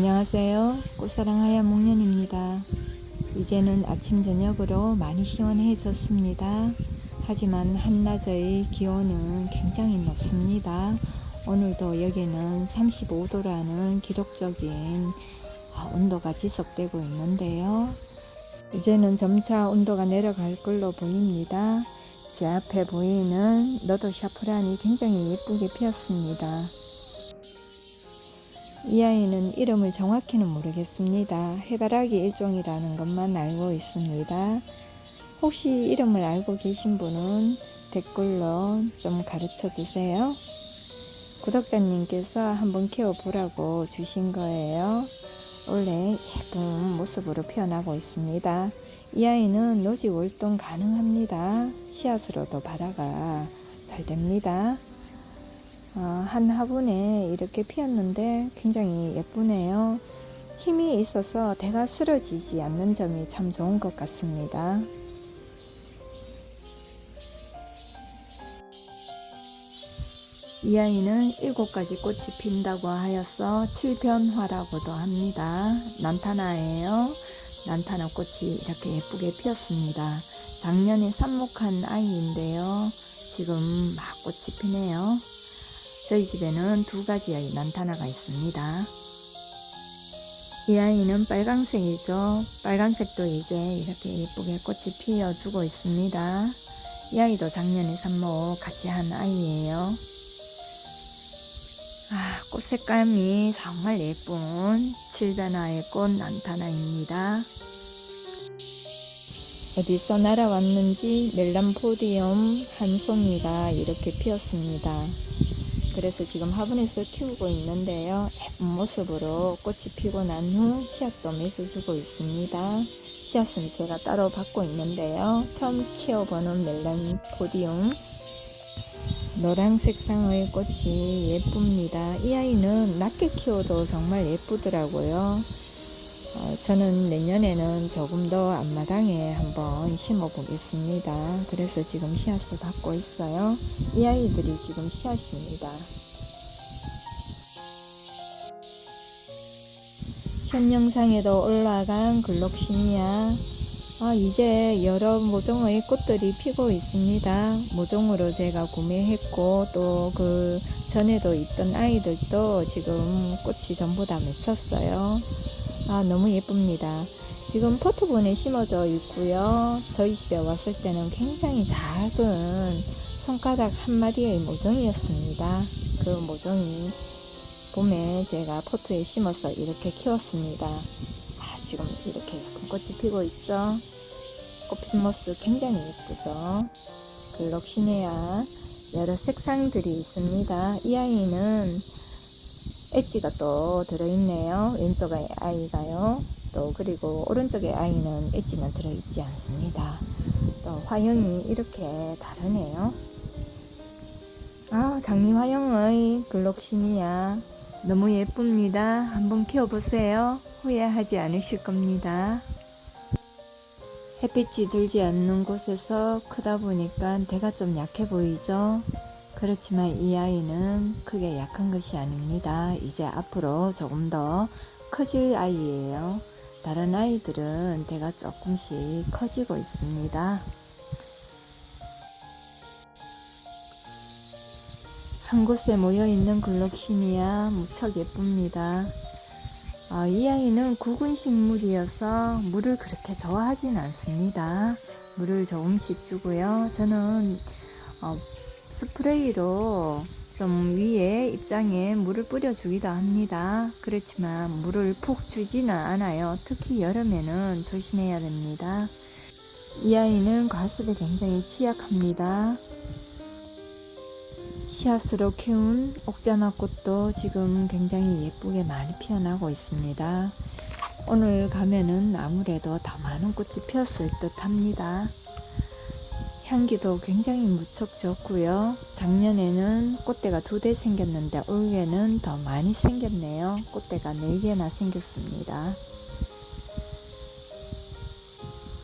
안녕하세요. 꽃사랑 하얀 목련입니다. 이제는 아침 저녁으로 많이 시원해졌습니다. 하지만 한낮의 기온은 굉장히 높습니다. 오늘도 여기는 35도라는 기록적인 아, 온도가 지속되고 있는데요. 이제는 점차 온도가 내려갈 걸로 보입니다. 제 앞에 보이는 너도 샤프란이 굉장히 예쁘게 피었습니다. 이 아이는 이름을 정확히는 모르겠습니다. 해바라기 일종이라는 것만 알고 있습니다. 혹시 이름을 알고 계신 분은 댓글로 좀 가르쳐 주세요. 구독자님께서 한번 키워보라고 주신 거예요. 원래 예쁜 모습으로 피어나고 있습니다. 이 아이는 노지 월동 가능합니다. 씨앗으로도 발화가 잘 됩니다. 어, 한 화분에 이렇게 피었는데 굉장히 예쁘네요. 힘이 있어서 대가 쓰러지지 않는 점이 참 좋은 것 같습니다. 이 아이는 일곱 가지 꽃이 핀다고 하여서 칠변화라고도 합니다. 난타나예요. 난타나 꽃이 이렇게 예쁘게 피었습니다. 작년에 삽목한 아이인데요. 지금 막 꽃이 피네요. 저희 집에는 두 가지의 난타나가 있습니다. 이 아이는 빨강색이죠. 빨간색도 이제 이렇게 예쁘게 꽃이 피어주고 있습니다. 이 아이도 작년에 삽목 같이 한 아이예요. 아, 꽃 색감이 정말 예쁜 칠변화의 꽃 난타나입니다. 어디서 날아왔는지 멜람포디움 한 송이가 이렇게 피었습니다. 그래서 지금 화분에서 키우고 있는데요. 예쁜 모습으로 꽃이 피고 난 후 씨앗도 매수주고 있습니다. 씨앗은 제가 따로 받고 있는데요. 처음 키워보는 멜란포디움 노란 색상의 꽃이 예쁩니다. 이 아이는 낮게 키워도 정말 예쁘더라고요. 어, 저는 내년에는 조금 더 앞마당에 한번 심어 보겠습니다. 그래서 지금 씨앗을 받고 있어요. 이 아이들이 지금 씨앗입니다. 현 영상에도 올라간 글록시니아 아, 이제 여러 모종의 꽃들이 피고 있습니다. 모종으로 제가 구매했고 또 그 전에도 있던 아이들도 지금 꽃이 전부 다 맺혔어요. 아, 너무 예쁩니다. 지금 포트본에 심어져 있고요. 저희 집에 왔을 때는 굉장히 작은 손가락 한 마디의 모종이었습니다. 그 모종이 봄에 제가 포트에 심어서 이렇게 키웠습니다. 아, 지금 이렇게 예쁜 꽃이 피고 있죠. 꽃핀 모습 굉장히 예쁘죠. 글록시네아 여러 색상들이 있습니다. 이 아이는 엣지가 또 들어있네요. 왼쪽의 아이가요. 또 그리고 오른쪽의 아이는 엣지는 들어있지 않습니다. 또 화형이 이렇게 다르네요. 아, 장미 화형의 글록시니아 너무 예쁩니다. 한번 키워보세요. 후회하지 않으실 겁니다. 햇빛이 들지 않는 곳에서 크다 보니까 대가 좀 약해 보이죠? 그렇지만 이 아이는 크게 약한 것이 아닙니다. 이제 앞으로 조금 더 커질 아이예요. 다른 아이들은 대가 조금씩 커지고 있습니다. 한 곳에 모여 있는 글록시니아 무척 예쁩니다. 어, 이 아이는 굵은 식물이어서 물을 그렇게 좋아하진 않습니다. 물을 조금씩 주고요. 저는 어, 스프레이로 좀 위에 입장에 물을 뿌려주기도 합니다. 그렇지만 물을 푹 주지는 않아요. 특히 여름에는 조심해야 됩니다. 이 아이는 과습에 굉장히 취약합니다. 씨앗으로 키운 옥자마꽃도 지금 굉장히 예쁘게 많이 피어나고 있습니다. 오늘 가면은 아무래도 더 많은 꽃이 피었을 듯 합니다. 향기도 굉장히 무척 좋고요. 작년에는 꽃대가 두 대 생겼는데 올해는 더 많이 생겼네요. 꽃대가 네 개나 생겼습니다.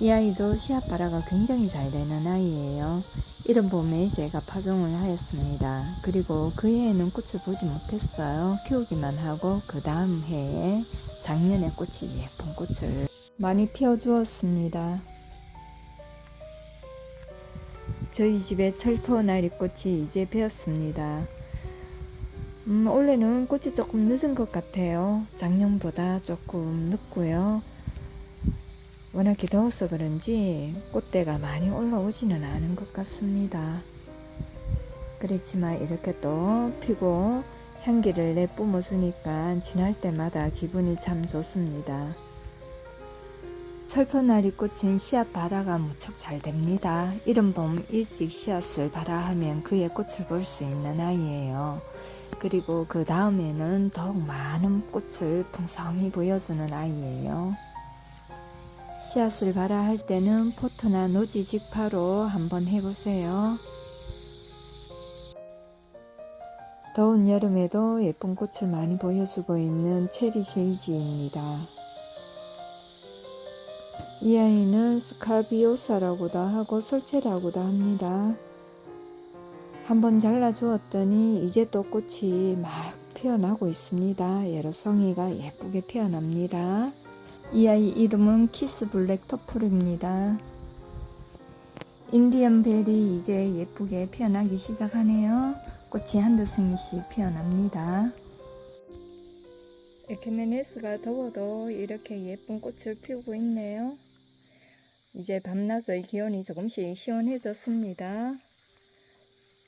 이 아이도 씨앗 발화가 굉장히 잘 되는 아이예요. 이런 봄에 제가 파종을 하였습니다. 그리고 그 해에는 꽃을 보지 못했어요. 키우기만 하고 그 다음 해에 작년에 꽃이 예쁜 꽃을 많이 피워주었습니다. 저희 집에 철포 나리꽃이 이제 피었습니다. 음, 올해는 꽃이 조금 늦은 것 같아요. 작년보다 조금 늦고요. 워낙에 더워서 그런지 꽃대가 많이 올라오지는 않은 것 같습니다. 그렇지만 이렇게 또 피고 향기를 내뿜어 주니까 지날 때마다 기분이 참 좋습니다. 철퍼나리 꽃은 씨앗 발화가 무척 잘 됩니다. 이른 봄 일찍 씨앗을 발화하면 그의 꽃을 볼 수 있는 아이예요. 그리고 그 다음에는 더욱 많은 꽃을 풍성히 보여주는 아이예요. 씨앗을 발화할 때는 포트나 노지 직파로 한번 해보세요. 더운 여름에도 예쁜 꽃을 많이 보여주고 있는 체리 세이지입니다. 이 아이는 스카비오사라고도 하고 솔체라고도 합니다. 한번 잘라주었더니 이제 또 꽃이 막 피어나고 있습니다. 여러 송이가 예쁘게 피어납니다. 이 아이 이름은 키스 블랙 터플입니다. 인디언 벨이 이제 예쁘게 피어나기 시작하네요. 꽃이 한두 송이씩 피어납니다. 에케메네스가 더워도 이렇게 예쁜 꽃을 피우고 있네요. 이제 밤낮의 기온이 조금씩 시원해졌습니다.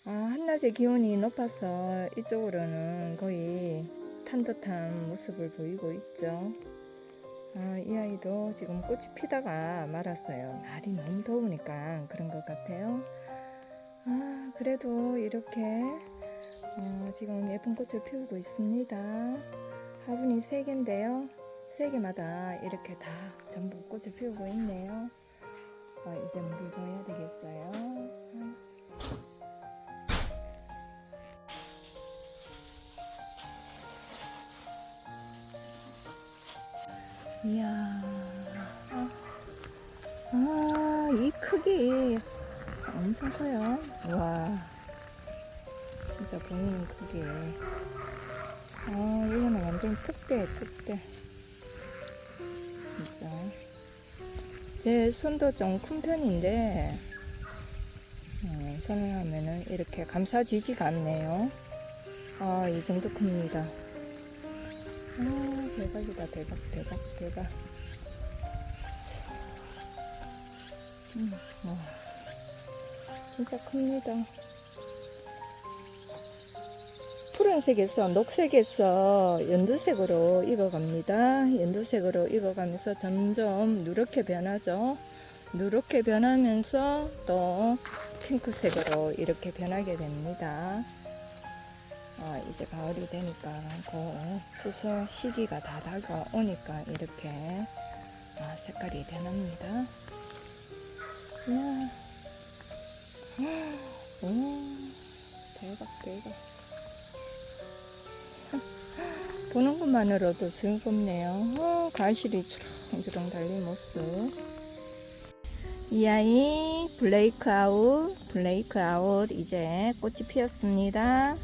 아, 한낮의 기온이 높아서 이쪽으로는 거의 탄 듯한 모습을 보이고 있죠. 아, 이 아이도 지금 꽃이 피다가 말았어요. 날이 너무 더우니까 그런 것 같아요. 아, 그래도 이렇게 어, 지금 예쁜 꽃을 피우고 있습니다. 화분이 세 개인데요. 세 개마다 이렇게 다 전부 꽃을 피우고 있네요. 어, 이제 물을 줘야 되겠어요. 음. 이야, 아, 아, 이 크기 엄청 커요. 와, 진짜 보이는 크기. 아, 이거는 완전 특대, 특대. 진짜. 제 손도 좀 큰 편인데, 어, 손을 하면은 이렇게 감싸지지가 않네요. 아, 이 정도 큽니다. 아, 대박이다, 대박, 대박, 대박. 참. 음, 와, 진짜 큽니다. 푸른색에서 녹색에서 연두색으로 익어갑니다. 연두색으로 익어가면서 점점 누렇게 변하죠. 누렇게 변하면서 또 핑크색으로 이렇게 변하게 됩니다. 아, 이제 가을이 되니까 그 추수 시기가 다 다가오니까 이렇게 아, 색깔이 변합니다. 이야. 오, 대박, 대박. 보는 것만으로도 즐겁네요. 어, 가실이 주렁주렁 달린 모습. 이 아이 블레이크 아웃, 블레이크 아웃 이제 꽃이 피었습니다.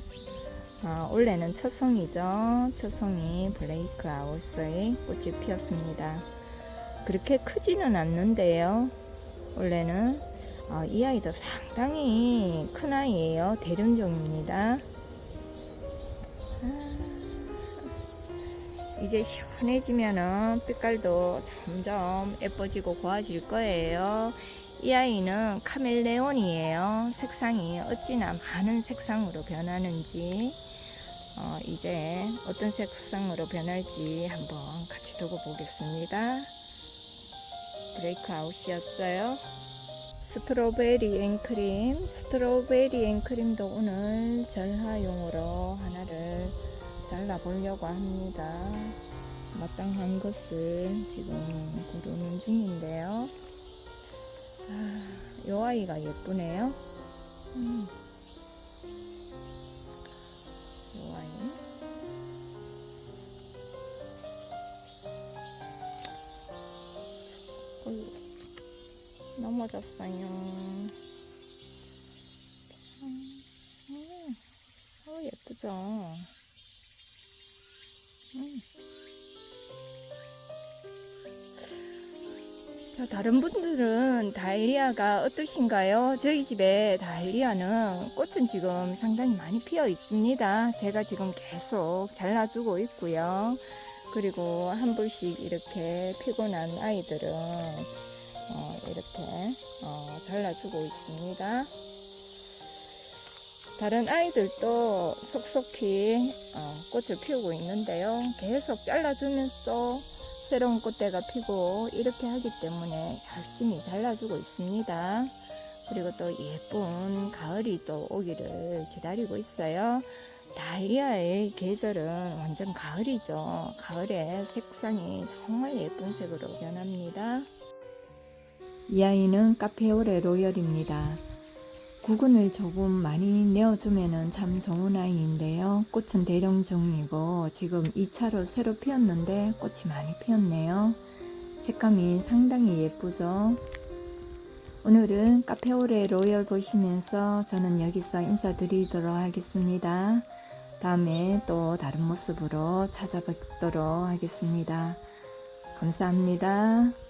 어, 원래는 첫송이죠. 첫송이 블레이크 아웃의 꽃이 피었습니다. 그렇게 크지는 않는데요. 원래는 어, 이 아이도 상당히 큰 아이예요. 대륜종입니다. 이제 시원해지면은 빛깔도 점점 예뻐지고 고와질 거예요. 이 아이는 카멜레온이에요. 색상이 어찌나 많은 색상으로 변하는지 어, 이제 어떤 색상으로 변할지 한번 같이 두고 보겠습니다. 브레이크 아웃이었어요. 스트로베리 앤크림, 스트로베리 앤크림도 오늘 절하용으로 하나를 잘라보려고 합니다. 마땅한 것을 지금 고르는 중인데요. 아, 요 아이가 예쁘네요. 음. 요 아이. 어이구, 넘어졌어요. 예쁘죠? 음. 자, 다른 분들은 다이리아가 어떠신가요? 저희 집에 다이리아는 꽃은 지금 상당히 많이 피어 있습니다. 제가 지금 계속 잘라주고 있고요. 그리고 한 불씩 이렇게 난 아이들은 어, 이렇게 어, 잘라주고 있습니다. 다른 아이들도 속속히 어, 꽃을 피우고 있는데요. 계속 잘라주면서 새로운 꽃대가 피고 이렇게 하기 때문에 열심히 잘라주고 있습니다. 그리고 또 예쁜 가을이 또 오기를 기다리고 있어요. 다이아의 계절은 완전 가을이죠. 가을에 색상이 정말 예쁜 색으로 변합니다. 이 아이는 카페오레 로열입니다. 구근을 조금 많이 내어주면 참 좋은 아이인데요. 꽃은 대령종이고 지금 2차로 새로 피었는데 꽃이 많이 피었네요. 색감이 상당히 예쁘죠. 오늘은 카페오레 로열 보시면서 저는 여기서 인사드리도록 하겠습니다. 다음에 또 다른 모습으로 찾아뵙도록 하겠습니다. 감사합니다.